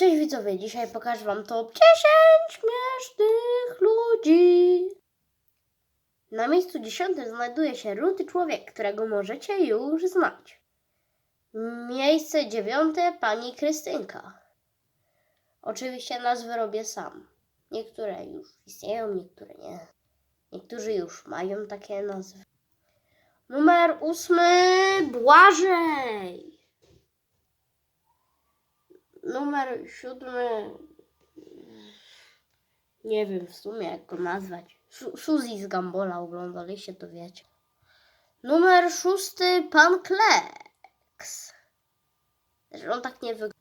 Cześć widzowie, dzisiaj pokażę wam top 10 śmiesznych ludzi. Na miejscu dziesiątym znajduje się rudy człowiek, którego możecie już znać. Miejsce dziewiąte pani Krystynka. Oczywiście nazwy robię sam. Niektóre już istnieją, niektóre nie. Niektórzy już mają takie nazwy. Numer ósmy Błażej. Numer siódmy. Nie wiem w sumie jak go nazwać. Su- Suzy z Gambola oglądaliście, to wiecie. Numer szósty Pan Kleks. Zresztą on tak nie wygląda.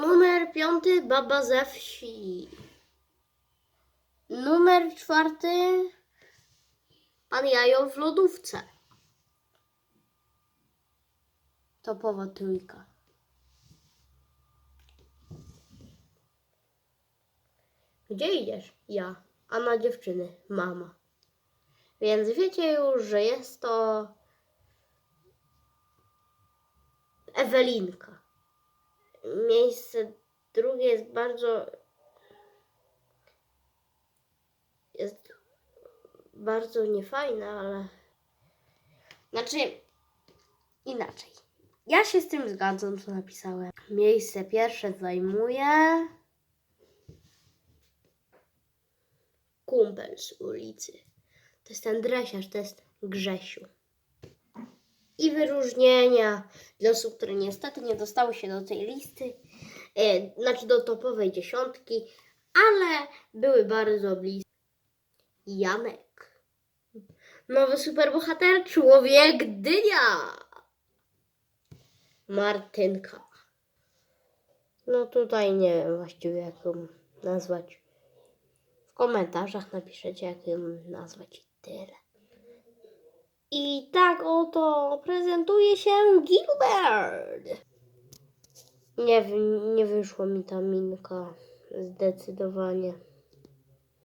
Numer piąty Baba ze wsi. Numer czwarty Pan Jajo w lodówce. Topowa trójka. Gdzie idziesz? Ja. A na dziewczyny mama. Więc wiecie już, że jest to Ewelinka. Miejsce drugie jest bardzo jest bardzo niefajne, ale znaczy inaczej. Ja się z tym zgadzam, co napisałem. Miejsce pierwsze zajmuje kumpel z ulicy. To jest ten dresiarz, to jest Grzesiu. I wyróżnienia dla osób, które niestety nie dostały się do tej listy, e, znaczy do topowej dziesiątki, ale były bardzo bliskie. Janek. Nowy superbohater, człowiek dynia. Martynka. No tutaj nie wiem właściwie jak ją nazwać. Komentarzach napiszecie, jak ją nazwać i tyle. I tak oto prezentuje się Gilbert. Nie, nie wyszło mi ta minka zdecydowanie.